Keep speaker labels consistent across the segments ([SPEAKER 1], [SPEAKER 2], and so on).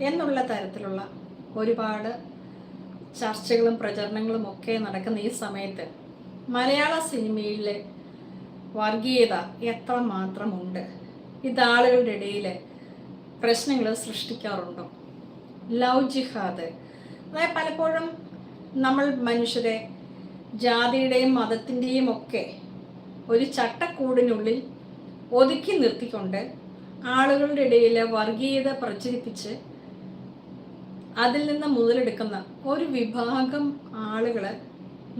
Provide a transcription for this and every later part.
[SPEAKER 1] എന്നുള്ള തരത്തിലുള്ള ഒരുപാട് ചർച്ചകളും പ്രചരണങ്ങളും ഒക്കെ നടക്കുന്ന ഈ സമയത്ത് മലയാള സിനിമയിലെ വർഗീയത എത്ര മാത്രമുണ്ട്? ഇത് ആളുകളുടെ ഇടയിൽ പ്രശ്നങ്ങൾ സൃഷ്ടിക്കാറുണ്ടോ? ലവ് ജിഹാദ്. അതായത് പലപ്പോഴും നമ്മൾ മനുഷ്യരെ ജാതിയുടെയും മതത്തിന്റെയും ഒക്കെ ഒരു ചട്ടക്കൂടിനുള്ളിൽ ഒതുക്കി നിർത്തിക്കൊണ്ട് ആളുകളുടെ ഇടയിൽ വർഗീയത പ്രചരിപ്പിച്ച് അതിൽ നിന്ന് മുതലെടുക്കുന്ന ഒരു വിഭാഗം ആളുകൾ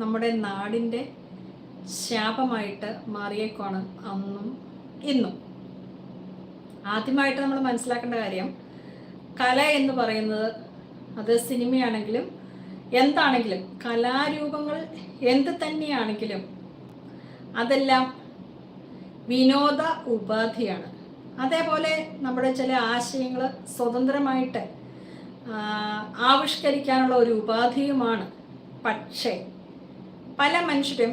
[SPEAKER 1] നമ്മുടെ നാടിന്റെ ശാപമായിട്ട് മാറിയേക്കാണ് അന്നും ഇന്നും. ആദ്യമായിട്ട് നമ്മൾ മനസ്സിലാക്കേണ്ട കാര്യം കല എന്ന് പറയുന്നത് അത് സിനിമയാണെങ്കിലും എന്താണെങ്കിലും കലാരൂപങ്ങൾ എന്ത് തന്നെയാണെങ്കിലും അതെല്ലാം വിനോദ ഉപാധിയാണ്. അതേപോലെ നമ്മുടെ ചില ആശയങ്ങൾ സ്വതന്ത്രമായിട്ട് ആവിഷ്കരിക്കാനുള്ള ഒരു ഉപാധിയുമാണ് പക്ഷേ പല മനുഷ്യരും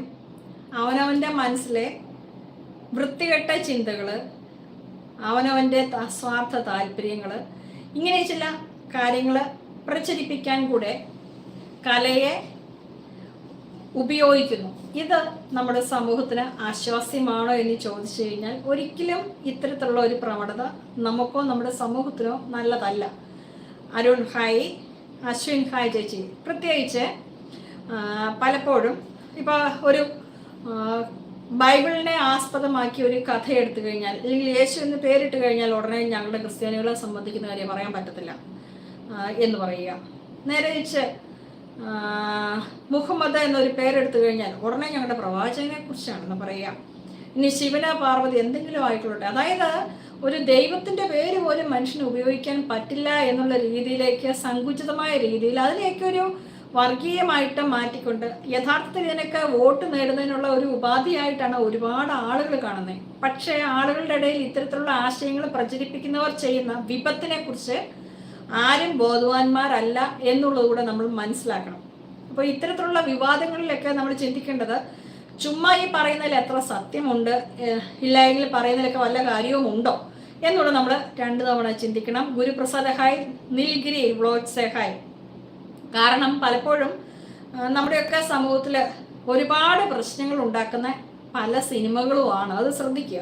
[SPEAKER 1] അവനവന്റെ മനസ്സിലെ വൃത്തികെട്ട ചിന്തകൾ അവനവന്റെ സ്വാർത്ഥ താല്പര്യങ്ങൾ ഇങ്ങനെ ചില കാര്യങ്ങൾ പ്രചരിപ്പിക്കാൻ കൂടെ കലയെ ഉപയോഗിക്കുന്നു. ഇത് നമ്മുടെ സമൂഹത്തിന് ആശ്വാസ്യമാണോ എന്ന് ചോദിച്ചു കഴിഞ്ഞാൽ ഒരിക്കലും ഇത്തരത്തിലുള്ള ഒരു പ്രവണത നമുക്കോ നമ്മുടെ സമൂഹത്തിനോ നല്ലതല്ല. അരുൺ ഹായ് അശ്വിൻ ഹായ് ചേച്ചി. പ്രത്യേകിച്ച് പലപ്പോഴും ഇപ്പോൾ ഒരു ബൈബിളിനെ ആസ്പദമാക്കി ഒരു കഥ എടുത്തു കഴിഞ്ഞാൽ അല്ലെങ്കിൽ യേശു എന്ന് പേരിട്ട് കഴിഞ്ഞാൽ ഉടനെ ഞങ്ങളുടെ ക്രിസ്ത്യാനികളെ സംബന്ധിക്കുന്ന കാര്യം പറയാൻ പറ്റത്തില്ല എന്ന് പറയുക. നേരെ വെച്ച് മുഹമ്മദ് എന്നൊരു പേരെടുത്തു കഴിഞ്ഞാൽ ഉടനെ ഞങ്ങളുടെ പ്രവാചകനെ കുറിച്ചാണെന്ന് പറയുക. ഇനി ശിവന പാർവതി എന്തെങ്കിലും ആയിക്കൊള്ളട്ടെ അതായത് ഒരു ദൈവത്തിന്റെ പേര് പോലും മനുഷ്യന് ഉപയോഗിക്കാൻ പറ്റില്ല എന്നുള്ള രീതിയിലേക്ക് സങ്കുചിതമായ രീതിയിൽ അതിലേക്ക് ഒരു വർഗീയമായിട്ട് മാറ്റിക്കൊണ്ട് യഥാർത്ഥത്തിൽ ഇതിനൊക്കെ വോട്ട് നേടുന്നതിനുള്ള ഒരു ഉപാധിയായിട്ടാണ് ഒരുപാട് ആളുകൾ കാണുന്നത്. പക്ഷേ ആളുകളുടെ ഇടയിൽ ഇത്തരത്തിലുള്ള ആശയങ്ങൾ പ്രചരിപ്പിക്കുന്നവർ ചെയ്യുന്ന വിപത്തിനെ കുറിച്ച് ആരും ബോധവാന്മാരല്ല എന്നുള്ളത് കൂടെ നമ്മൾ മനസ്സിലാക്കണം. അപ്പോൾ ഇത്തരത്തിലുള്ള വിവാദങ്ങളിലൊക്കെ നമ്മൾ ചിന്തിക്കേണ്ടത് ചുമ്മാ ഈ പറയുന്നതിൽ എത്ര സത്യമുണ്ട് ഇല്ലായെങ്കിൽ പറയുന്നതിലൊക്കെ വല്ല കാര്യവും ഉണ്ടോ എന്നുള്ളത് നമ്മൾ രണ്ട് തവണ ചിന്തിക്കണം. Guruprasad hi Nilgiri vlogs hi. കാരണം പലപ്പോഴും നമ്മുടെയൊക്കെ സമൂഹത്തിൽ ഒരുപാട് പ്രശ്നങ്ങൾ ഉണ്ടാക്കുന്ന പല സിനിമകളുമാണ്. അത് ശ്രദ്ധിക്കുക.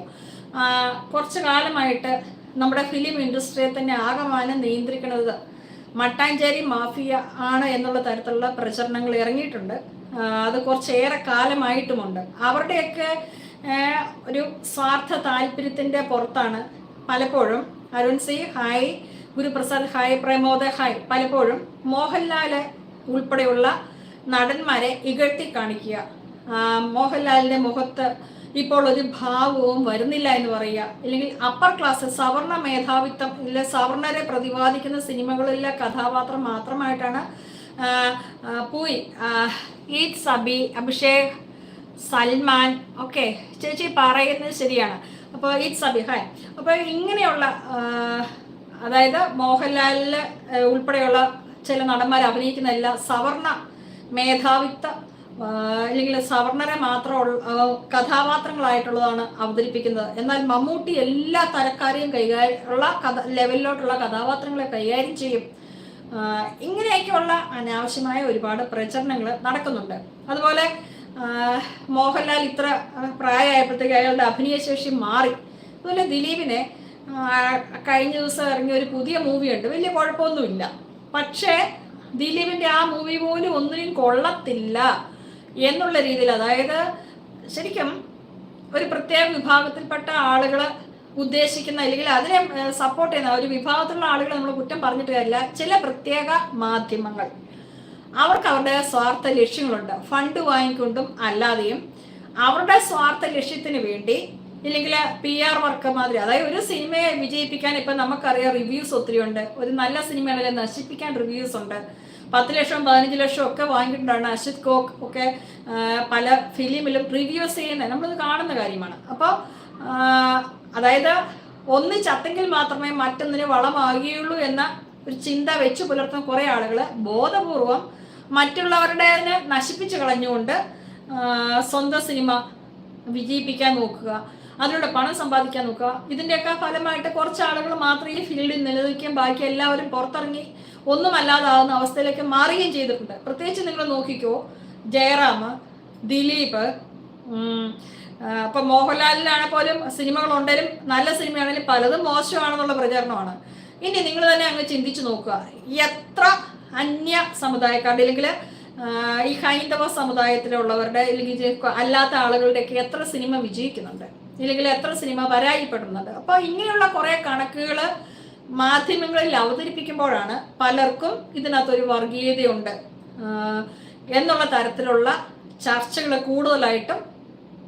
[SPEAKER 1] കുറച്ചു കാലമായിട്ട് നമ്മുടെ ഫിലിം ഇൻഡസ്ട്രിയെ തന്നെ ആകമാനം നിയന്ത്രിക്കുന്നത് മട്ടാഞ്ചേരി മാഫിയ ആണ് എന്നുള്ള തരത്തിലുള്ള പ്രചരണങ്ങൾ ഇറങ്ങിയിട്ടുണ്ട്. അത് കുറച്ചേറെ കാലമായിട്ടുമുണ്ട്. അവരുടെയൊക്കെ ഒരു സ്വാർത്ഥ താല്പര്യത്തിന്റെ പുറത്താണ് പലപ്പോഴും Arun C hi Guruprasad hi Pramod hi പലപ്പോഴും മോഹൻലാൽ ഉൾപ്പെടെയുള്ള നടന്മാരെ ഇകഴ്ത്തി കാണിക്കുക. മോഹൻലാലിന്റെ മുഖത്ത് ഇപ്പോൾ ഒരു ഭാവവും വരുന്നില്ല എന്ന് പറയുക. അല്ലെങ്കിൽ അപ്പർ ക്ലാസ് സവർണ മേധാവിത്വം ഇല്ല സവർണരെ പ്രതിപാദിക്കുന്ന സിനിമകളിലെ കഥാപാത്രം മാത്രമായിട്ടാണ് പോയി. ഈദ് സബി അഭിഷേക് സൽമാൻ ഓക്കെ ചേച്ചി പറയുന്നത് ശരിയാണ്. അപ്പോൾ ഇറ്റ്സ് സബി ഹായ് അപ്പോൾ ഇങ്ങനെയുള്ള അതായത് മോഹൻലാലിൽ ഏഹ്, ഉൾപ്പെടെയുള്ള ചില നടന്മാർ അഭിനയിക്കുന്ന എല്ലാ സവർണ മേധാവിത്വ അല്ലെങ്കിൽ സവർണരെ മാത്രമുള്ള കഥാപാത്രങ്ങളായിട്ടുള്ളതാണ് അവതരിപ്പിക്കുന്നത്. എന്നാൽ മമ്മൂട്ടി എല്ലാ തരക്കാരെയും കൈകാര്യം ഉള്ള കഥ ലെവലിലോട്ടുള്ള കഥാപാത്രങ്ങളെ കൈകാര്യം ചെയ്യും. ഇങ്ങനെയൊക്കെയുള്ള അനാവശ്യമായ ഒരുപാട് പ്രചരണങ്ങൾ നടക്കുന്നുണ്ട്. അതുപോലെ മോഹൻലാൽ ഇത്ര പ്രായമായപ്പോഴത്തേക്ക് അയാളുടെ അഭിനയശേഷി മാറി. അതുപോലെ ദിലീപിനെ കഴിഞ്ഞ ദിവസം ഇറങ്ങിയ ഒരു പുതിയ മൂവിയുണ്ട്. വലിയ കുഴപ്പമൊന്നുമില്ല. പക്ഷേ ദിലീപിന്റെ ആ മൂവി പോലും ഒന്നിനും കൊള്ളത്തില്ല എന്നുള്ള രീതിയിൽ അതായത് ശരിക്കും ഒരു പ്രത്യേക വിഭാഗത്തിൽപ്പെട്ട ആളുകൾ ഉദ്ദേശിക്കുന്ന അല്ലെങ്കിൽ അതിനെ സപ്പോർട്ട് ചെയ്യുന്ന ഒരു വിഭാഗത്തിലുള്ള ആളുകൾ നമ്മൾ കുറ്റം പറഞ്ഞിട്ട് കാര്യമില്ല. ചില പ്രത്യേക മാധ്യമങ്ങൾ. അവർക്ക് അവരുടെ സ്വാർത്ഥ ലക്ഷ്യങ്ങളുണ്ട്. ഫണ്ട് വാങ്ങിക്കൊണ്ടും അല്ലാതെയും അവരുടെ സ്വാർത്ഥ ലക്ഷ്യത്തിന് വേണ്ടി ഇല്ലെങ്കിൽ പി ആർ വർക്ക് മാതിരി അതായത് ഒരു സിനിമയെ വിജയിപ്പിക്കാൻ ഇപ്പം നമുക്കറിയാം റിവ്യൂസ് ഒത്തിരി ഉണ്ട് ഒരു നല്ല സിനിമയാണെങ്കിൽ നശിപ്പിക്കാൻ റിവ്യൂസ് ഉണ്ട്. പത്ത് ലക്ഷം പതിനഞ്ച് ലക്ഷം ഒക്കെ വാങ്ങിയിട്ടുണ്ടാണ് അശിത് കോക്ക് ഒക്കെ പല ഫിലിമിലും റിവ്യൂസ് ചെയ്യുന്നത്. നമ്മളിത് കാണുന്ന കാര്യമാണ്. അപ്പോൾ അതായത് ഒന്ന് ചത്തെങ്കിൽ മാത്രമേ മറ്റൊന്നിന് വളമാകുകയുള്ളൂ എന്ന ഒരു ചിന്ത വെച്ചു പുലർത്തുന്ന കുറേ ആളുകൾ ബോധപൂർവം മറ്റുള്ളവരുടെ നശിപ്പിച്ചു കളഞ്ഞുകൊണ്ട് സ്വന്തം സിനിമ വിജയിപ്പിക്കാൻ നോക്കുക അതിലൂടെ പണം സമ്പാദിക്കാൻ നോക്കുക. ഇതിന്റെയൊക്കെ ഫലമായിട്ട് കുറച്ച് ആളുകൾ മാത്രമേ ഈ ഫീൽഡിൽ നിലനിൽക്കുകയും ബാക്കി എല്ലാവരും പുറത്തിറങ്ങി ഒന്നുമല്ലാതാകുന്ന അവസ്ഥയിലേക്ക് മാറുകയും ചെയ്തിട്ടുണ്ട്. പ്രത്യേകിച്ച് നിങ്ങൾ നോക്കിക്കോ ജയറാം ദിലീപ് ഇപ്പൊ മോഹൻലാലിനാണ് പോലും സിനിമകൾ ഉണ്ടെങ്കിലും നല്ല സിനിമയാണെങ്കിലും പലതും മോശമാണെന്നുള്ള പ്രചാരണമാണ്. ഇനി നിങ്ങൾ തന്നെ അങ്ങ് ചിന്തിച്ചു നോക്കുക. എത്ര അന്യ സമുദായക്കാരുടെ അല്ലെങ്കിൽ ഈ ഹൈന്ദവ സമുദായത്തിലുള്ളവരുടെ അല്ലെങ്കിൽ അല്ലാത്ത ആളുകളുടെയൊക്കെ എത്ര സിനിമ വിജയിക്കുന്നുണ്ട്? ഇല്ലെങ്കിൽ എത്ര സിനിമ പരാജയപ്പെടുന്നുണ്ട്? അപ്പോൾ ഇങ്ങനെയുള്ള കുറേ കണക്കുകൾ മാധ്യമങ്ങളിൽ അവതരിപ്പിക്കുമ്പോഴാണ് പലർക്കും ഇതിനകത്തൊരു വർഗീയതയുണ്ട്. എന്നുള്ള തരത്തിലുള്ള ചർച്ചകൾ കൂടുതലായിട്ടും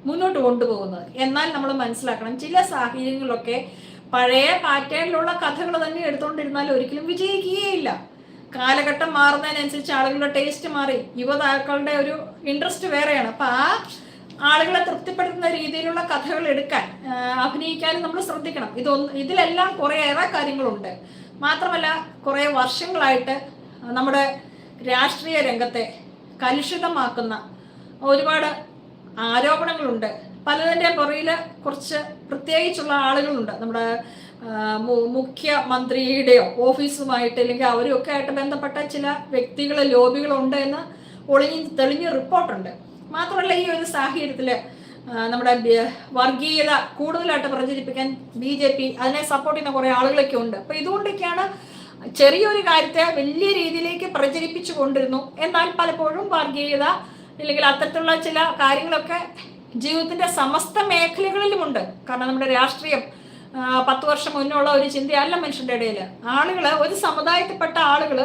[SPEAKER 1] മുന്നോട്ട് കൊണ്ടുപോകുന്നത്. എന്നാൽ നമ്മൾ മനസ്സിലാക്കണം ചില സാഹചര്യങ്ങളിലൊക്കെ പഴയ പാറ്റേണിലുള്ള കഥകൾ തന്നെ എടുത്തുകൊണ്ടിരുന്നാൽ ഒരിക്കലും വിജയിക്കുകയില്ല. കാലഘട്ടം മാറുന്നതിനനുസരിച്ച് ആളുകളുടെ ടേസ്റ്റ് മാറി. യുവതാക്കളുടെ ഒരു ഇൻട്രസ്റ്റ് വേറെയാണ്. അപ്പൊ ആ ആളുകളെ തൃപ്തിപ്പെടുത്തുന്ന രീതിയിലുള്ള കഥകൾ എടുക്കാൻ അഭിനയിക്കാനും നമ്മൾ ശ്രദ്ധിക്കണം. ഇതൊന്ന് ഇതിലെല്ലാം കുറേയേറെ കാര്യങ്ങളുണ്ട്. മാത്രമല്ല കുറേ വർഷങ്ങളായിട്ട് നമ്മുടെ രാഷ്ട്രീയ രംഗത്തെ കലുഷിതമാക്കുന്ന ഒരുപാട് ആരോപണങ്ങളുണ്ട്. പലതിന്റെ പുറയിൽ കുറച്ച് പ്രത്യേകിച്ചുള്ള ആളുകളുണ്ട്. നമ്മുടെ മുഖ്യമന്ത്രിയുടെയോ ഓഫീസുമായിട്ട് അല്ലെങ്കിൽ അവരും ഒക്കെ ആയിട്ട് ബന്ധപ്പെട്ട ചില വ്യക്തികൾ ലോബികളുണ്ട് എന്ന് ഒളിഞ്ഞ് തെളിഞ്ഞ റിപ്പോർട്ടുണ്ട്. മാത്രമല്ല ഈ ഒരു സാഹചര്യത്തിൽ നമ്മുടെ വർഗീയത കൂടുതലായിട്ട് പ്രചരിപ്പിക്കാൻ ബി ജെ പി അതിനെ സപ്പോർട്ട് ചെയ്യുന്ന കുറേ ആളുകളൊക്കെ ഉണ്ട്. അപ്പോൾ ഇതുകൊണ്ടൊക്കെയാണ് ചെറിയൊരു കാര്യത്തെ വലിയ രീതിയിലേക്ക് പ്രചരിപ്പിച്ചു കൊണ്ടിരുന്നു. എന്നാൽ പലപ്പോഴും വർഗീയത അല്ലെങ്കിൽ അത്തരത്തിലുള്ള ചില കാര്യങ്ങളൊക്കെ ജീവിതത്തിന്റെ സമസ്ത മേഖലകളിലുമുണ്ട്. കാരണം നമ്മുടെ രാഷ്ട്രീയം പത്ത് വർഷം മുന്നുള്ള ഒരു ചിന്തയല്ല മനുഷ്യന്റെ ഇടയിൽ. ആളുകൾ ഒരു സമുദായത്തിൽപ്പെട്ട ആളുകൾ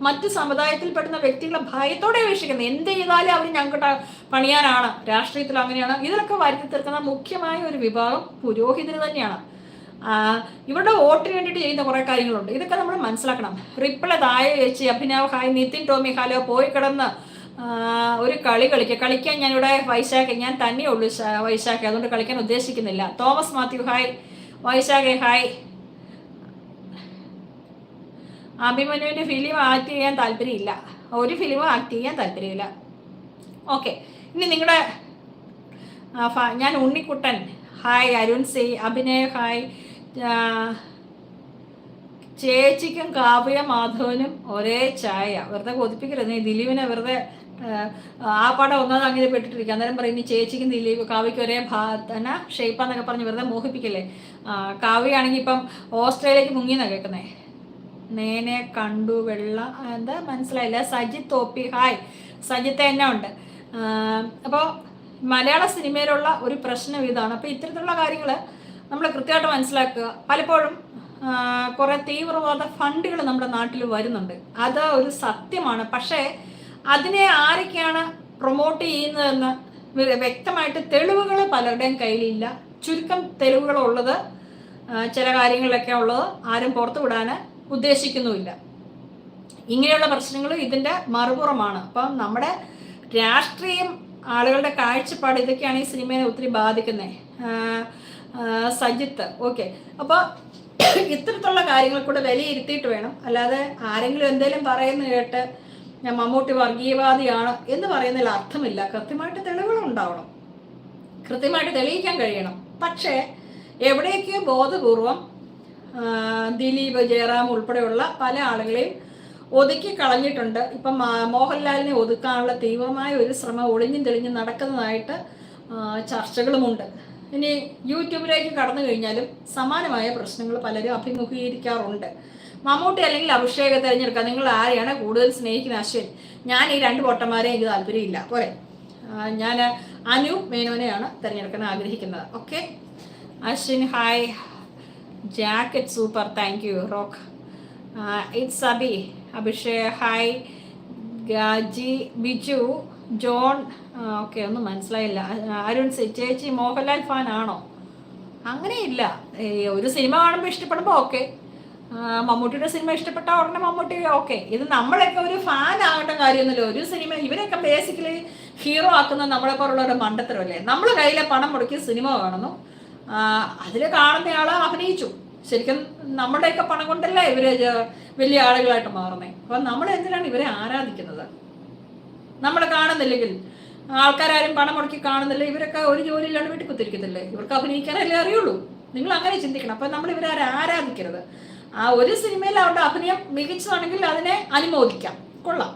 [SPEAKER 1] മറ്റു സമുദായത്തിൽപ്പെടുന്ന വ്യക്തികളെ ഭയത്തോടെ വീക്ഷിക്കുന്നത് എന്ത് ചെയ്താലും അവർ ഞങ്ങൾക്ക് പണിയാനാണ്. രാഷ്ട്രീയത്തിൽ അങ്ങനെയാണ്. ഇതിലൊക്കെ വരുത്തി തീർക്കുന്ന മുഖ്യമായ ഒരു വിഭാഗം പുരോഹിതന് തന്നെയാണ്. ഇവരുടെ വോട്ടിന് വേണ്ടിയിട്ട് ചെയ്യുന്ന കുറേ കാര്യങ്ങളുണ്ട്. ഇതൊക്കെ നമ്മൾ മനസ്സിലാക്കണം. റിപ്പിളെ താഴെ വെച്ച് അഭിനവ് ഹായ് നിതിൻ ടോമി ഹാലോ പോയി കിടന്ന് ഒരു കളി കളിക്കുക കളിക്കാൻ ഞാനിവിടെ വൈശാഖ ഞാൻ തന്നെയേ ഉള്ളൂ ശ- വൈശാഖ. അതുകൊണ്ട് കളിക്കാൻ ഉദ്ദേശിക്കുന്നില്ല. Thomas Mathew hi Vaishakh hi അഭിമന്യുവിന്റെ film act ചെയ്യാൻ താല്പര്യമില്ല. ഒരു ഫിലിം ആക്ട് ചെയ്യാൻ താല്പര്യമില്ല. ഓക്കെ ഇനി നിങ്ങളുടെ ഞാൻ Unnikuttan hi Arun C Abhinay hi ചേച്ചിക്കും കാവ്യ മാധവനും ഒരേ ചായ വെറുതെ കൊതിപ്പിക്കരുത്. നീ ദിലീപിനെ വെറുതെ ആ, പടം ഒന്നാമത് അങ്ങനെ പെട്ടിട്ടിരിക്കുക അന്നേരം പറയും നീ ചേച്ചിക്കും ദിലീപ് കാവ്യയ്ക്ക് ഒരേ ഭാ എന്നാ ഷേപ്പാന്നൊക്കെ പറഞ്ഞ് വെറുതെ മോഹിപ്പിക്കല്ലേ? കാവ്യയാണെങ്കിൽ ഇപ്പം ഓസ്ട്രേലിയക്ക് മുങ്ങിയെന്നാണ് കേൾക്കുന്നേ? നേനെ കണ്ടു വെള്ള എന്താ? മനസ്സിലായില്ല. സജിത്ത് തോപ്പി. ഹായ്. സജിത്ത് തന്നെ ഉണ്ട്? അപ്പോൾ മലയാള സിനിമയിലുള്ള ഒരു പ്രശ്നം ഇതാണ്. അപ്പോൾ ഇത്തരത്തിലുള്ള കാര്യങ്ങൾ നമ്മൾ കൃത്യമായിട്ട് മനസ്സിലാക്കുക. പലപ്പോഴും കുറേ തീവ്രവാദ ഫണ്ടുകൾ നമ്മുടെ നാട്ടിൽ വരുന്നുണ്ട്. അത് ഒരു സത്യമാണ്. പക്ഷേ അതിനെ ആരൊക്കെയാണ് പ്രൊമോട്ട് ചെയ്യുന്നതെന്ന് വ്യക്തമായിട്ട് തെളിവുകൾ പലരുടെയും കയ്യിലില്ല. ചുരുക്കം തെളിവുകളുള്ളത് ചില കാര്യങ്ങളിലൊക്കെ ഉള്ളത് ആരും പുറത്തു വിടാൻ ഉദ്ദേശിക്കുന്നുമില്ല. ഇങ്ങനെയുള്ള പ്രശ്നങ്ങൾ ഇതിന്റെ മറുപുറമാണ്. അപ്പം നമ്മുടെ രാഷ്ട്രീയം ആളുകളുടെ കാഴ്ചപ്പാട് ഇതൊക്കെയാണ് ഈ സിനിമയെ ഒത്തിരി ബാധിക്കുന്നത് സജിത്ത്. ഓക്കെ. അപ്പോൾ ഇത്തരത്തിലുള്ള കാര്യങ്ങൾ കൂടെ വിലയിരുത്തിയിട്ട് വേണം. അല്ലാതെ ആരെങ്കിലും എന്തെങ്കിലും പറയുന്ന കേട്ട് ഞാൻ മമ്മൂട്ടി വർഗീയവാദിയാണ് എന്ന് പറയുന്നതിൽ അർത്ഥമില്ല. കൃത്യമായിട്ട് തെളിവുകൾ ഉണ്ടാവണം കൃത്യമായിട്ട് തെളിയിക്കാൻ കഴിയണം. പക്ഷേ എവിടെയൊക്കെയോ ബോധപൂർവം ദിലീപ് ജയറാം ഉൾപ്പെടെയുള്ള പല ആളുകളെയും ഒതുക്കി കളഞ്ഞിട്ടുണ്ട്. ഇപ്പം മോഹൻലാലിനെ ഒതുക്കാനുള്ള തീവ്രമായ ഒരു ശ്രമം ഒളിഞ്ഞും തെളിഞ്ഞും നടക്കുന്നതായിട്ട് ചർച്ചകളുമുണ്ട്. ഇനി യൂട്യൂബിലേക്ക് കടന്നു കഴിഞ്ഞാലും സമാനമായ പ്രശ്നങ്ങൾ പലരും അഭിമുഖീകരിക്കാറുണ്ട്. മമ്മൂട്ടി അല്ലെങ്കിൽ അഭിഷേകം തിരഞ്ഞെടുക്കുക നിങ്ങൾ ആരെയാണ് കൂടുതൽ സ്നേഹിക്കുന്ന അശ്വിൻ ഞാൻ ഈ രണ്ട് പൊട്ടന്മാരെ എനിക്ക് താല്പര്യമില്ല. പോരെ. ഞാൻ അനു മേനോനെയാണ് തിരഞ്ഞെടുക്കാൻ ആഗ്രഹിക്കുന്നത്. Okay Ashwin hi jacket super thank you rock it's Abi Abhishek hi Ghazi Biju John. Okay ഒന്നും മനസ്സിലായില്ല. അരുൺ ചേച്ചി മോഹൻലാൽ ഫാൻ ആണോ? അങ്ങനെയില്ല. ഒരു സിനിമ കാണുമ്പോൾ ഇഷ്ടപ്പെടുമ്പോൾ ഓക്കെ മമ്മൂട്ടിയുടെ സിനിമ ഇഷ്ടപ്പെട്ട ഉടനെ മമ്മൂട്ടി ഓക്കെ ഇത് നമ്മളൊക്കെ ഒരു ഫാൻ ആകേണ്ട കാര്യമൊന്നുമില്ല. ഒരു സിനിമ ഇവരെയൊക്കെ ബേസിക്കലി ഹീറോ ആക്കുന്ന നമ്മളെ പോലുള്ളവരുടെ മണ്ടത്തരമല്ലേ? നമ്മൾ കയ്യിലെ പണം മുടക്കി സിനിമ കാണുന്നു. അതിൽ ആളെ അഭിനയിച്ചു. ശരിക്കും നമ്മുടെയൊക്കെ പണം കൊണ്ടല്ല ഇവർ വലിയ ആളുകളായിട്ട് മാറുന്നത് അപ്പം നമ്മൾ എന്തിനാണ് ഇവരെ ആരാധിക്കുന്നത്? നമ്മൾ കാണുന്നില്ലെങ്കിൽ ആൾക്കാരും പണം മുടക്കി കാണുന്നില്ല ഇവരൊക്കെ ഒരു ജോലിയിലാണ് വീട്ടിൽ കുത്തിരിക്കത്തില്ലേ? ഇവർക്ക് അഭിനയിക്കാനല്ലേ അറിയുള്ളൂ. നിങ്ങൾ അങ്ങനെ ചിന്തിക്കണം. അപ്പം നമ്മൾ ഇവരെ ആരാധിക്കരുത്? ആ ഒരു സിനിമയിൽ അവരുടെ അഭിനയം മികച്ചതാണെങ്കിൽ അതിനെ അനുമോദിക്കാം. കൊള്ളാം.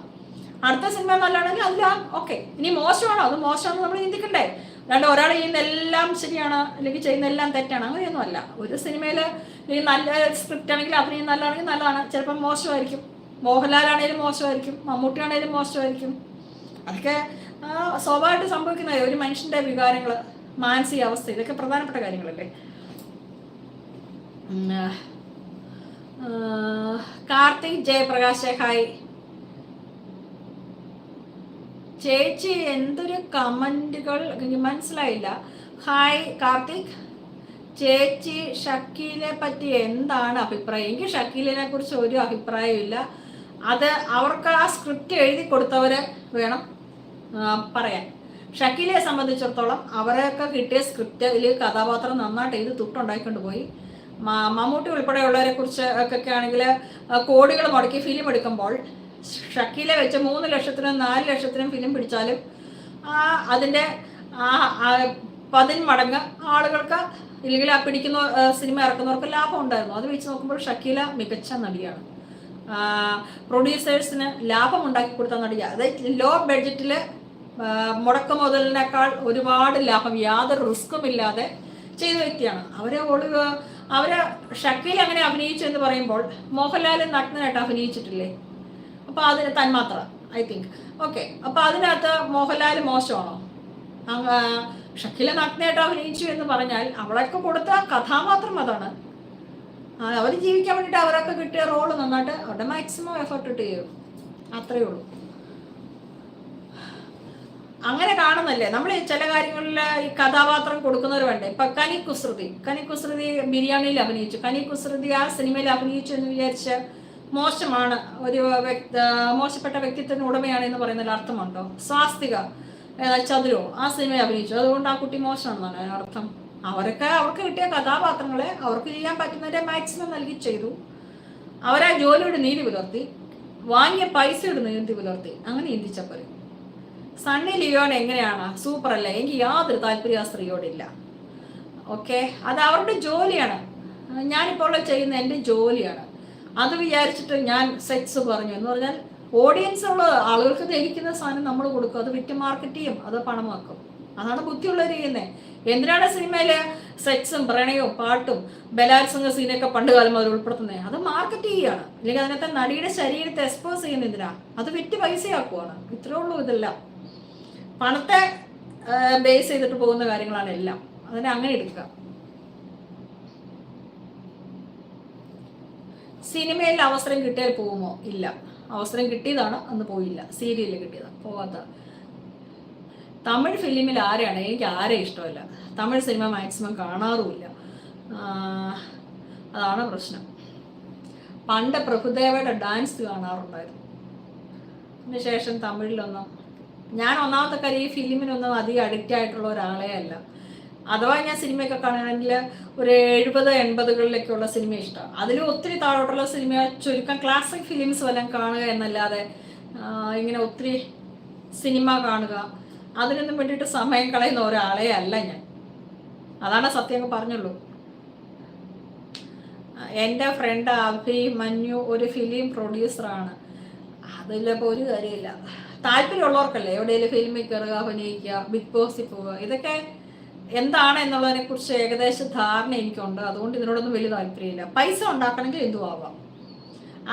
[SPEAKER 1] അടുത്ത സിനിമ നല്ലതാണെങ്കിൽ അതിൽ ആ ഓക്കെ. ഇനി മോശമാണോ? അത് മോശമാണെന്ന് നമ്മൾ ചിന്തിക്കണ്ടേ. അല്ലാണ്ട് ഒരാൾ ചെയ്യുന്ന എല്ലാം ശരിയാണ് അല്ലെങ്കിൽ ചെയ്യുന്ന എല്ലാം തെറ്റാണ്. അങ്ങനെയൊന്നും അല്ല. ഒരു സിനിമയിൽ നല്ല സ്ക്രിപ്റ്റ് ആണെങ്കിൽ അഭിനയം നല്ലതാണെങ്കിൽ നല്ലതാണ്. ചിലപ്പം മോശമായിരിക്കും. മോഹൻലാലാണേലും മോശമായിരിക്കും. മമ്മൂട്ടിയാണേലും മോശമായിരിക്കും. അതൊക്കെ സ്വാഭാവികമായിട്ട് സംഭവിക്കുന്ന ഒരു മനുഷ്യന്റെ വികാരങ്ങൾ മാനസികാവസ്ഥ ഇതൊക്കെ പ്രധാനപ്പെട്ട കാര്യങ്ങളല്ലേ? കാർത്തിക് ജയപ്രകാശ് ഹായ്. ചേച്ചി എന്തൊരു കമന്റുകൾ? മനസ്സിലായില്ല. ഹായ് കാർത്തിക്. ചേച്ചി ഷക്കീലെ പറ്റി എന്താണ് അഭിപ്രായം? എനിക്ക് ഷക്കീലിനെ കുറിച്ച് ഒരു അഭിപ്രായമില്ല അത് അവർക്ക് ആ സ്ക്രിപ്റ്റ് എഴുതി കൊടുത്തവര് വേണം പറയാൻ. ഷക്കീലെ സംബന്ധിച്ചിടത്തോളം അവരൊക്കെ കിട്ടിയ സ്ക്രിപ്റ്റിൽ കഥാപാത്രം നന്നായിട്ട് എഴുതി തുട്ടുണ്ടാക്കിക്കൊണ്ട് പോയി മമ്മൂട്ടി ഉൾപ്പെടെയുള്ളവരെ കുറിച്ച് ഒക്കെ ആണെങ്കിൽ കോടികൾ മുടക്കി ഫിലിം എടുക്കുമ്പോൾ ഷക്കീലെ വെച്ച് മൂന്ന് ലക്ഷത്തിനും നാല് ലക്ഷത്തിനും ഫിലിം പിടിച്ചാലും അതിന്റെ ആ ആ പതിൻ മടങ്ങ് ആളുകൾക്ക് ഇല്ലെങ്കിൽ ആ പിടിക്കുന്ന സിനിമ ഇറക്കുന്നവർക്ക് ലാഭം ഉണ്ടായിരുന്നു. അത് വെച്ച് നോക്കുമ്പോൾ ഷക്കീല മികച്ച നടിയാണ്. പ്രൊഡ്യൂസേഴ്സിന് ലാഭം ഉണ്ടാക്കി കൊടുത്ത നടിയാണ് അതായത് ലോ ബഡ്ജറ്റിൽ മുടക്ക മുതലിനേക്കാൾ ഒരുപാട് ലാഭം യാതൊരു റിസ്ക്കും ഇല്ലാതെ ചെയ്ത വ്യക്തിയാണ്. അവരെ ഒളിവ് അവരെ ഷക്കീൽ അങ്ങനെ അഭിനയിച്ചു എന്ന് പറയുമ്പോൾ മോഹൻലാൽ നഗ്നനായിട്ട് അഭിനയിച്ചിട്ടില്ലേ? അപ്പോൾ അതിന് തന്മാത്ര ഐ തിങ്ക് ഓക്കെ അപ്പോൾ അതിനകത്ത് മോഹൻലാൽ മോശമാണോ? അങ്ങ് നഗ്നായിട്ട് അഭിനയിച്ചു എന്ന് പറഞ്ഞാൽ അവളൊക്കെ കൊടുത്ത കഥാപാത്രം അതാണ്. അവർ ജീവിക്കാൻ വേണ്ടിയിട്ട് അവരൊക്കെ കിട്ടിയ റോൾ നന്നായിട്ട് അവരുടെ മാക്സിമം എഫേർട്ട് ഇട്ട് ചെയ്യും. അത്രയേ ഉള്ളൂ. അങ്ങനെ കാണുന്നല്ലേ? നമ്മൾ ചില കാര്യങ്ങളിൽ ഈ കഥാപാത്രം കൊടുക്കുന്നവർ വേണ്ടേ? ഇപ്പൊ കനി കുസൃതി. കനി കുസൃതി ബിരിയാണിയിൽ അഭിനയിച്ചു. കനി കുസൃതി ആ സിനിമയിൽ അഭിനയിച്ചു എന്ന് വിചാരിച്ച് മോശമാണ്. ഒരു മോശപ്പെട്ട വ്യക്തിത്വത്തിന് ഉടമയാണ് എന്ന് പറയുന്നതിൽ അർത്ഥമുണ്ടോ? സ്വാസ്തിക ചതുരോ ആ സിനിമയിൽ അഭിനയിച്ചു. അതുകൊണ്ട് ആ കുട്ടി മോശമാണെന്നാണ് അതിനർത്ഥം. അവരൊക്കെ അവർക്ക് കിട്ടിയ കഥാപാത്രങ്ങളെ അവർക്ക് ചെയ്യാൻ പറ്റുന്നതിന്റെ മാക്സിമം നൽകി ചെയ്തു. അവരാ ജോലിയുടെ നീതി പുലർത്തി വാങ്ങിയ പൈസയുടെ നീതി പുലർത്തി അങ്ങനെ ചിന്തിച്ചാൽ പോരെ സണ്ണി ലിയോൺ എങ്ങനെയാണ്? സൂപ്പർ അല്ലേ? എനിക്ക് യാതൊരു താല്പര്യം ആ സ്ത്രീയോടില്ല. ഓക്കെ അത് അവരുടെ ജോലിയാണ്. ഞാനിപ്പോൾ ചെയ്യുന്ന എന്റെ ജോലിയാണ്. അത് വിചാരിച്ചിട്ട് ഞാൻ സെക്സ് പറഞ്ഞു. എന്ന് പറഞ്ഞാൽ ഓഡിയൻസ് ഉള്ള ആളുകൾക്ക് ധരിക്കുന്ന സാധനം നമ്മൾ കൊടുക്കും. അത് വിറ്റ് മാർക്കറ്റ് ചെയ്യും. അത് പണമാക്കും അതാണ് ബുദ്ധിയുള്ളവർ ചെയ്യുന്നത് എന്തിനാണ് സിനിമയിലെ സെക്സും പ്രണയവും പാട്ടും ബലാത്സംഗ സീനൊക്കെ പണ്ട് കാലം അവർ ഉൾപ്പെടുത്തുന്നത് അത് മാർക്കറ്റ് ചെയ്യുകയാണ് അല്ലെങ്കിൽ അതിനകത്തെ നടിയുടെ ശരീരത്തെ എക്സ്പോസ് ചെയ്യുന്ന എന്തിനാ? അത് വിറ്റ് പൈസയാക്കുവാണ്. ഇത്രേ ഉള്ളൂ ഇതെല്ലാം. പണത്തെ ബേസ് ചെയ്തിട്ട് പോകുന്ന കാര്യങ്ങളാണ് എല്ലാം. അതിനെ അങ്ങനെ എടുക്കുക. സിനിമയിൽ അവസരം കിട്ടിയാൽ പോകുമോ? ഇല്ല. അവസരം കിട്ടിയതാണ് അന്ന് പോയില്ല. സീരിയലിൽ കിട്ടിയതാണ്. പോകാത്ത തമിഴ് ഫിലിമിൽ ആരെയാണ്? എനിക്ക് ആരെ ഇഷ്ടമല്ല. തമിഴ് സിനിമ മാക്സിമം കാണാറുമില്ല. അതാണ് പ്രശ്നം. പണ്ട് പ്രഭുദേവയുടെ ഡാൻസ് കാണാറുണ്ടായിരുന്നു. അതിനുശേഷം തമിഴിലൊന്നും ഞാൻ ഒന്നാമത്തെ കാര്യം ഈ ഫിലിമിനൊന്നും അധികം അഡിക്റ്റ് ആയിട്ടുള്ള ഒരാളെ അല്ല. അഥവാ ഞാൻ സിനിമയൊക്കെ കാണുകയാണെങ്കിൽ ഒരു എഴുപത് എൺപതുകളിലൊക്കെയുള്ള സിനിമ ഇഷ്ടമാണ് അതിൽ ഒത്തിരി താഴോട്ടുള്ള സിനിമ ചുരുക്കം ക്ലാസിക് ഫിലിംസ് വല്ലതും കാണുക എന്നല്ലാതെ ഇങ്ങനെ ഒത്തിരി സിനിമ കാണുക അതിനൊന്നും വേണ്ടിയിട്ട് സമയം കളയുന്ന ഒരാളെ അല്ല ഞാൻ. അതാണ് സത്യം പറഞ്ഞുള്ളൂ. എന്റെ ഫ്രണ്ട് അഭി മഞ്ഞു ഒരു ഫിലിം പ്രൊഡ്യൂസറാണ് അതിലിപ്പോൾ ഒരു കാര്യമില്ല താല്പര്യമുള്ളവർക്കല്ലേ എവിടെയെങ്കിലും ഫിലിമിൽ കയറുക അഭിനയിക്കുക ബിഗ് ബോസിൽ പോവുക? ഇതൊക്കെ എന്താണ് എന്നുള്ളതിനെ കുറിച്ച് ഏകദേശം ധാരണ എനിക്കുണ്ട്. അതുകൊണ്ട് ഇതിനോടൊന്നും വലിയ താല്പര്യമില്ല. പൈസ ഉണ്ടാക്കണമെങ്കിൽ എന്തു ആവാം.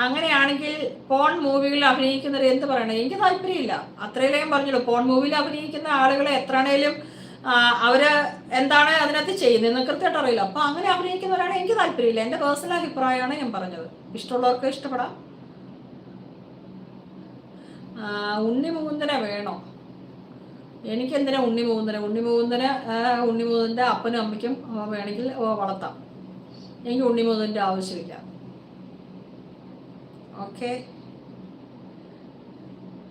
[SPEAKER 1] അങ്ങനെയാണെങ്കിൽ പോൺ മൂവികളിൽ അഭിനയിക്കുന്നവർ എന്ത് പറയണം? എനിക്ക് താല്പര്യമില്ല. അത്രയിലേ ഞാൻ പറഞ്ഞുള്ളൂ. പോൺ മൂവിയിൽ അഭിനയിക്കുന്ന ആളുകളെ എത്രയാണേലും അവർ എന്താണ് അതിനകത്ത് ചെയ്യുന്നതെന്ന് കൃത്യമായിട്ട് അറിയില്ല. അപ്പൊ അങ്ങനെ അഭിനയിക്കുന്നവരാണ് എനിക്ക് താല്പര്യമില്ല. എന്റെ പേഴ്സണൽ അഭിപ്രായമാണ് ഞാൻ പറഞ്ഞത്. ഇഷ്ടമുള്ളവർക്ക് ഇഷ്ടപ്പെടാം. ഉണ്ണി മുകുന്ദനെ വേണോ? എനിക്ക് എന്തിനാ ഉണ്ണി മുകുന്ദനെ ഉണ്ണി മുകുന്ദന് ഉണ്ണി മുകുന്ദന്റെ അപ്പനും അമ്മയ്ക്കും വേണമെങ്കിൽ വളർത്താം. എനിക്ക് ഉണ്ണി മുകുന്ദന്റെ ആവശ്യമില്ല. ഓക്കെ.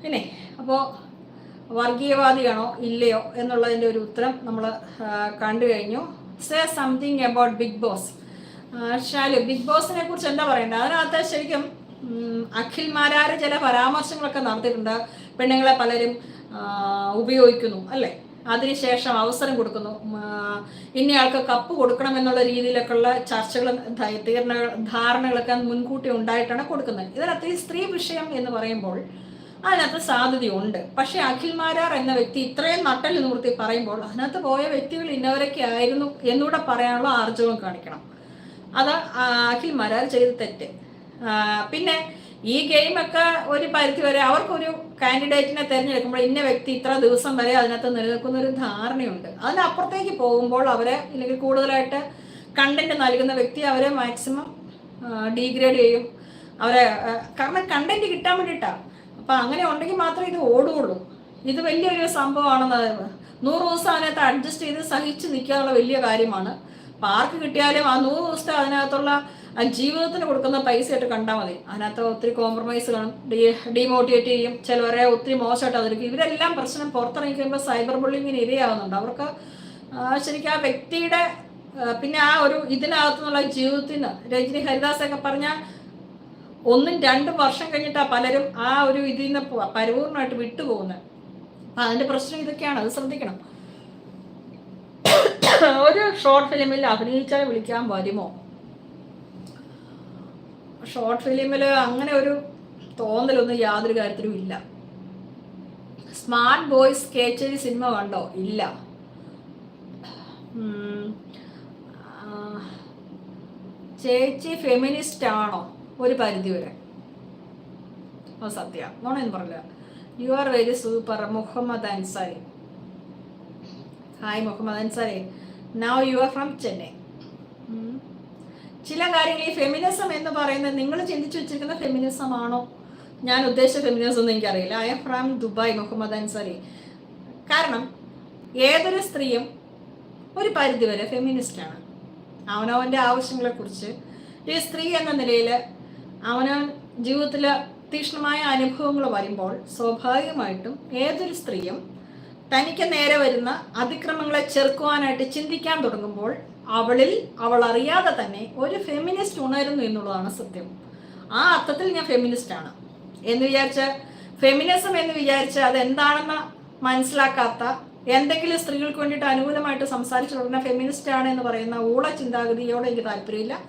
[SPEAKER 1] പിന്നെ അപ്പോൾ വർഗീയവാദിയാണോ? ഇല്ലയോ? എന്നുള്ളതിന്റെ ഒരു ഉത്തരം നമ്മൾ കണ്ടു കഴിഞ്ഞു. Say something about Big Boss Shalu Big ബോസിനെ കുറിച്ച് എന്താ പറയണ്ടത് അതിനകത്ത് ശരിക്കും ഉം, അഖിൽ മാരാര് ചില പരാമർശങ്ങളൊക്കെ നടത്തിയിട്ടുണ്ട്. പെണ്ണുങ്ങളെ പലരും ഉപയോഗിക്കുന്നു അല്ലേ? അതിനുശേഷം അവസരം കൊടുക്കുന്നു. ഇന്നയാൾക്ക് കപ്പ് കൊടുക്കണം എന്നുള്ള രീതിയിലൊക്കെയുള്ള ചർച്ചകളും തീർണ- ധാരണകളൊക്കെ മുൻകൂട്ടി ഉണ്ടായിട്ടാണ് കൊടുക്കുന്നത്. ഇതിനകത്ത് ഈ സ്ത്രീ വിഷയം എന്ന് പറയുമ്പോൾ അതിനകത്ത് സാധ്യതയുണ്ട്. പക്ഷേ അഖിൽമാരാർ എന്ന വ്യക്തി ഇത്രയും നട്ടൽ നിവൃത്തി പറയുമ്പോൾ അതിനകത്ത് പോയ വ്യക്തികൾ ഇന്നവരൊക്കെ ആയിരുന്നു എന്നൂടെ പറയാനുള്ള ആർജവം കാണിക്കണം. അത് അഖിൽമാരാർ ചെയ്ത് തെറ്റ്. പിന്നെ ഈ ഗെയിമൊക്കെ ഒരു പരിധി വരെ അവർക്കൊരു കാൻഡിഡേറ്റിനെ തിരഞ്ഞെടുക്കുമ്പോൾ ഇന്ന വ്യക്തി ഇത്ര ദിവസം വരെ അതിനകത്ത് നിലനിൽക്കുന്ന ഒരു ധാരണയുണ്ട്. അതിനപ്പുറത്തേക്ക് പോകുമ്പോൾ അവരെ അല്ലെങ്കിൽ കൂടുതലായിട്ട് കണ്ടന്റ് നൽകുന്ന വ്യക്തി അവരെ മാക്സിമം ഡീഗ്രേഡ് ചെയ്യും. അവരെ കാരണം കണ്ടന്റ് കിട്ടാൻ വേണ്ടിയിട്ടാണ് അപ്പം അങ്ങനെ ഉണ്ടെങ്കിൽ മാത്രമേ ഇത് ഓടുകയുള്ളൂ ഇത് വലിയൊരു സംഭവമാണെന്ന് നൂറ് ദിവസം അതിനകത്ത് അഡ്ജസ്റ്റ് ചെയ്ത് സഹിച്ച് നിൽക്കാനുള്ള വലിയ കാര്യമാണ്. പാർക്ക് കിട്ടിയാലും ആ നൂറ് ദിവസത്തെ അതിനകത്തുള്ള ജീവിതത്തിന് കൊടുക്കുന്ന പൈസയായിട്ട് കണ്ടാൽ മതി. അതിനകത്ത് ഒത്തിരി കോംപ്രമൈസ് കാണും ഡി ഡിമോട്ടിവേറ്റ് ചെയ്യും. ചിലവരെ ഒത്തിരി മോശമായിട്ട് അവതരിക്കും ഇവരെല്ലാം പ്രശ്നം പുറത്തിറങ്ങിക്കുമ്പോൾ സൈബർ ബുള്ളിങ്ങിന് ഇരയാവുന്നുണ്ട്. അവർക്ക് ശരിക്കും ആ വ്യക്തിയുടെ പിന്നെ ആ ഒരു ഇതിനകത്തുനിന്നുള്ള ജീവിതത്തിന് രജനി ഹരിദാസ് ഒക്കെ പറഞ്ഞാൽ ഒന്നും രണ്ടും വർഷം കഴിഞ്ഞിട്ടാ പലരും ആ ഒരു ഇതിൽ നിന്ന് പരിപൂർണമായിട്ട് വിട്ടുപോകുന്നത് അപ്പം അതിന്റെ പ്രശ്നം ഇതൊക്കെയാണ്. അത് ശ്രദ്ധിക്കണം. ഒരു ഷോർട്ട് ഫിലിമിൽ അഭിനയിച്ചാൽ വിളിക്കാൻ വരുമോ? ഷോർട്ട് ഫിലിമിൽ അങ്ങനെ ഒരു തോന്നലൊന്നും യാതൊരു കാര്യത്തിലും ഇല്ല. സ്മാർട്ട് ബോയ്സ് കേച്ചേരി സിനിമ കണ്ടോ? ഇല്ല. ചേച്ചി ഫെമിനിസ്റ്റ് ആണോ? ഒരു പരിധി വരെ. ഓ സത്യ. നോണെന്ന് പറഞ്ഞില്ല you are very super Muhammad Ansari hi Muhammad Ansari now you are from Chennai. ചില കാര്യങ്ങൾ ഈ ഫെമിനിസം എന്ന് പറയുന്നത് നിങ്ങൾ ചിന്തിച്ചു വെച്ചിരിക്കുന്ന ഫെമിനിസം ആണോ? ഞാൻ ഉദ്ദേശിച്ച ഫെമിനിസം ഒന്നും എനിക്കറിയില്ല. I'm from Dubai Muhammad Ansari കാരണം ഏതൊരു സ്ത്രീയും ഒരു പരിധിവരെ ഫെമിനിസ്റ്റാണ് അവനവന്റെ ആവശ്യങ്ങളെക്കുറിച്ച് ഈ സ്ത്രീ എന്ന നിലയിൽ അവനവൻ ജീവിതത്തിൽ തീക്ഷ്ണമായ അനുഭവങ്ങൾ വരുമ്പോൾ സ്വാഭാവികമായിട്ടും ഏതൊരു സ്ത്രീയും തനിക്ക് നേരെ വരുന്ന അതിക്രമങ്ങളെ ചെറുക്കുവാനായിട്ട് ചിന്തിക്കാൻ തുടങ്ങുമ്പോൾ അവളിൽ അവൾ അറിയാതെ തന്നെ ഒരു ഫെമിനിസ്റ്റ് ഉണരുന്നു എന്നുള്ളതാണ് സത്യം. ആ അർത്ഥത്തിൽ ഞാൻ ഫെമിനിസ്റ്റ് ആണ്. എന്ന് വിചാരിച്ച് ഫെമിനിസം എന്ന് വിചാരിച്ച് അതെന്താണെന്ന് മനസ്സിലാക്കാത്ത എന്തെങ്കിലും സ്ത്രീകൾക്ക് വേണ്ടിയിട്ട് അനുകൂലമായിട്ട് സംസാരിച്ചു തുടങ്ങുന്ന ഫെമിനിസ്റ്റ് ആണ് എന്ന് പറയുന്ന ഊള ചിന്താഗതിയോട് എനിക്ക് താല്പര്യമില്ല.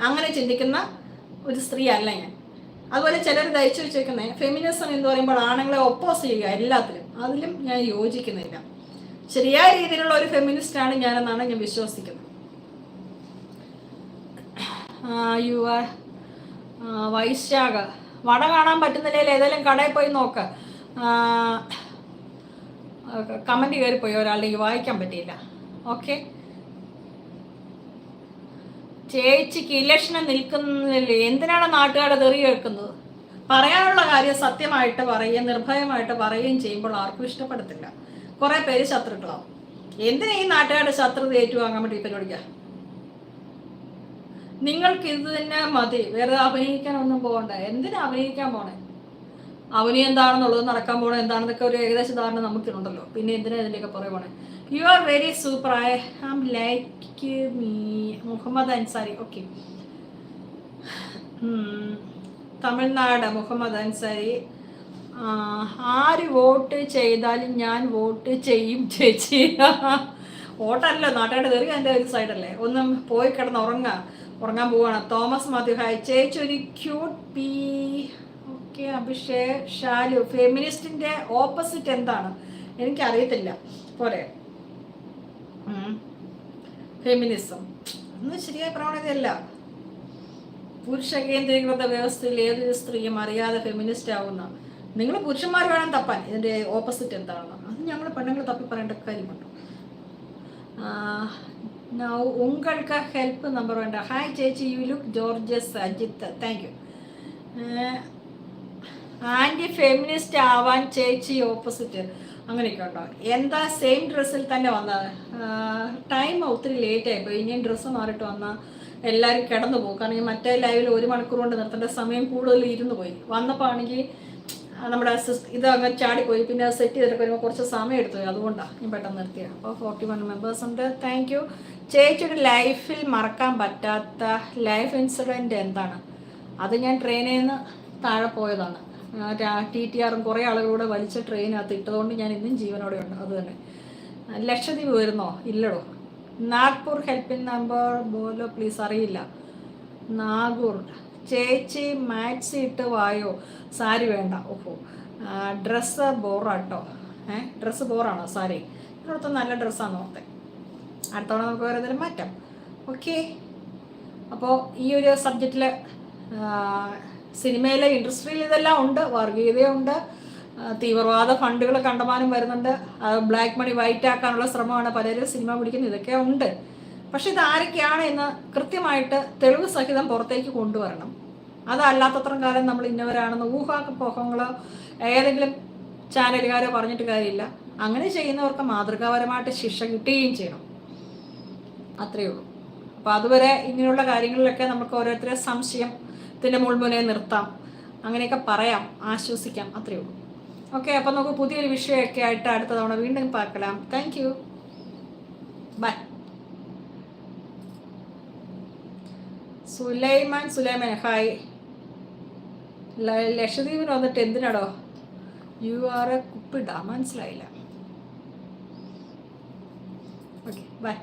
[SPEAKER 1] അങ്ങനെ ചിന്തിക്കുന്ന ഒരു സ്ത്രീ അല്ല ഞാൻ. അതുപോലെ ചിലർ ധരിച്ചു വെച്ചേക്കുന്നത് ഫെമിനിസം എന്ന് പറയുമ്പോൾ ആണുങ്ങളെ ഒപ്പോസ് ചെയ്യുക എല്ലാത്തിലും. അതിലും ഞാൻ യോജിക്കുന്നില്ല. ശരിയായ രീതിയിലുള്ള ഒരു ഫെമിനിസ്റ്റ് ആണ് ഞാനെന്നാണ് ഞാൻ വിശ്വസിക്കുന്നത്. യു ആർ വൈശാഖ. വട കാണാൻ പറ്റുന്നില്ലേ ഏതെങ്കിലും കടയിൽ പോയി നോക്ക്. കമന്റ് കയറിപ്പോയി ഒരാളുടെ വായിക്കാൻ പറ്റിയില്ല. ഓക്കെ. ചേച്ചിക്ക് ഇലക്ഷന് നിൽക്കുന്നില്ല? എന്തിനാണ് നാട്ടുകാരുടെ തെറി കേൾക്കുന്നത്? പറയാനുള്ള കാര്യം സത്യമായിട്ട് പറയുകയും നിർഭയമായിട്ട് പറയുകയും ചെയ്യുമ്പോൾ ആർക്കും ഇഷ്ടപ്പെടത്തില്ല. കുറേ പേര് ശത്രുക്കളാവും. എന്തിനാ ഈ നാട്ടുകാരുടെ ശത്രുത ഏറ്റുവാങ്ങാൻ വേണ്ടി പരിപാടിക്കുക നിങ്ങൾക്ക് ഇത് തന്നെ മതി. വേറെ അഭിനയിക്കാനൊന്നും പോകണ്ട. എന്തിനാ അഭിനയിക്കാൻ പോണേ? അവനി എന്താണെന്നുള്ളത് നടക്കാൻ പോണേ എന്താണെന്നൊക്കെ ഒരു ഏകദേശ ധാരണ നമുക്കുണ്ടല്ലോ പിന്നെ എന്തിനാ ഇതിന്റെയൊക്കെ പുറകെ പോണേ? You are very super I am like me Muhammad Ansari. Okay Tamil Nadu Muhammad Ansari. ആര് വോട്ട് ചെയ്താലും ഞാൻ വോട്ട് ചെയ്യും ചേച്ചി. വോട്ടല്ല നാട്ടുകാരുടെ കയറി എന്റെ ഒരു സൈഡല്ലേ ഒന്നും പോയി കിടന്ന് ഉറങ്ങാ. ഉറങ്ങാൻ പോവാണ്. തോമസ് മാത്യു ഹായ് ചേച്ചി cute P okay Abhishek Shalu ഫെമിനിസ്റ്റിന്റെ opposite എന്താണ്? എനിക്കറിയത്തില്ല. പോരെ. ഫെമിനിസം ഒന്നും ശരിയായ പ്രവണതയല്ല പുരുഷ കേന്ദ്രീകൃത വ്യവസ്ഥയിൽ ഏതൊരു സ്ത്രീയും അറിയാതെ ഫെമിനിസ്റ്റ് ആവുന്ന. നിങ്ങൾ പുരുഷന്മാർ വേണം തപ്പാൻ. ഇതിന്റെ ഓപ്പോസിറ്റ് എന്താണ്? അത് ഞങ്ങൾ പെണ്ണുങ്ങൾ തപ്പി പറയേണ്ട കാര്യമുണ്ടോ. നൗ ഉങ്ങൾക്ക് ഹെൽപ്പ് നമ്പർ വേണ്ട ഹായ് ചേച്ചി you look Georges Ajith thank you anti feminist ആവാൻ ചേച്ചി ഓപ്പോസിറ്റ് അങ്ങനെയൊക്കെ ഉണ്ടോ? എന്താ സെയിം ഡ്രസ്സിൽ തന്നെ വന്നത്? ടൈം ഒത്തിരി ലേറ്റ് ആയിപ്പോയി ഇനിയും ഡ്രസ്സ് മാറിയിട്ട് വന്നാൽ എല്ലാവരും കിടന്നു പോകും. കാരണം മറ്റേ ലൈവിൽ ഒരു മണിക്കൂർ കൊണ്ട് നിർത്തേണ്ട സമയം കൂടുതൽ ഇരുന്ന് പോയി. വന്നപ്പോൾ ആണെങ്കിൽ നമ്മുടെ ഇത് അങ്ങ് ചാടിപ്പോയി. പിന്നെ സെറ്റ് ചെയ്തിട്ട് വരുമ്പോൾ കുറച്ച് സമയം എടുത്തു അതുകൊണ്ടാണ് ഞാൻ പെട്ടെന്ന് നിർത്തിയത്. അപ്പോൾ ഫോർട്ടി വൺ മെമ്പേഴ്സ് ഉണ്ട്. താങ്ക് യു ചേച്ചിയുടെ ലൈഫിൽ മറക്കാൻ പറ്റാത്ത ലൈഫ് ഇൻസിഡന്റ് എന്താണ്? അത് ഞാൻ ട്രെയിനിൽ നിന്ന് താഴെ പോയതാണ്. ടി ടി ആറും കുറേ ആളുകളൂടെ വലിച്ച ട്രെയിനകത്ത് ഇട്ടതുകൊണ്ട് ഞാൻ ഇന്നും ജീവനോടെ ഉണ്ട്. അത് തന്നെ. ലക്ഷദ്വീപ് വരുന്നോ? ഇല്ലടോ. നാഗ്പൂർ ഹെൽപ്പിംഗ് നമ്പർ ബോലോ പ്ലീസ് അറിയില്ല. നാഗൂർ. ചേച്ചി മാക്സി ഇട്ട് വായോ? സാരി വേണ്ട. ഓഹോ. ഡ്രസ്സ് ബോറാട്ടോ. ഏഹ് ഡ്രസ്സ് ബോറാണോ സാരി? ഇവിടുത്തെ നല്ല ഡ്രസ്സാണ് ഓർത്തെ അടുത്ത തവണ നമുക്ക് വേറെ എന്തെങ്കിലും മാറ്റാം. ഓക്കെ അപ്പോൾ ഈ ഒരു സബ്ജക്റ്റിൽ സിനിമയിലെ ഇൻഡസ്ട്രിയിൽ ഇതെല്ലാം ഉണ്ട് വർഗീയതയുണ്ട് തീവ്രവാദ ഫണ്ടുകൾ കണ്ടമാനം വരുന്നുണ്ട്. ബ്ലാക്ക് മണി വൈറ്റ് ആക്കാനുള്ള ശ്രമമാണ് പലരും സിനിമ പിടിക്കുന്നത്. ഇതൊക്കെ ഉണ്ട്. പക്ഷെ ഇത് ആരൊക്കെയാണ് എന്ന് കൃത്യമായിട്ട് തെളിവ് സഹിതം പുറത്തേക്ക് കൊണ്ടുവരണം. അതല്ലാത്തത്രം കാലം നമ്മൾ ഇന്നവരാണെന്ന് ഊഹാപോഹങ്ങളോ ഏതെങ്കിലും ചാനലുകാരോ പറഞ്ഞിട്ട് കാര്യമില്ല. അങ്ങനെ ചെയ്യുന്നവർക്ക് മാതൃകാപരമായിട്ട് ശിക്ഷ കിട്ടുകയും ചെയ്യണം. അത്രയേ ഉള്ളൂ. അപ്പോൾ അതുവരെ ഇങ്ങനെയുള്ള കാര്യങ്ങളിലൊക്കെ നമുക്ക് ഓരോരുത്തരെ സംശയത്തിന്റെ മുൾമുനെ നിർത്താം. അങ്ങനെയൊക്കെ പറയാം ആശ്വസിക്കാം അത്രയേ ഉള്ളൂ. ഓക്കെ അപ്പോൾ നമുക്ക് പുതിയൊരു വിഷയമൊക്കെ ആയിട്ട് അടുത്ത തവണ വീണ്ടും പാർക്കലാം. Thank you bye Sulaiman Sulaiman hi ലക്ഷദ്വീപിൽ വന്നിട്ട് എന്തിനാടോ? യു ആർ എ കുപ്പിടാ മനസ്സിലായില്ല. Okay bye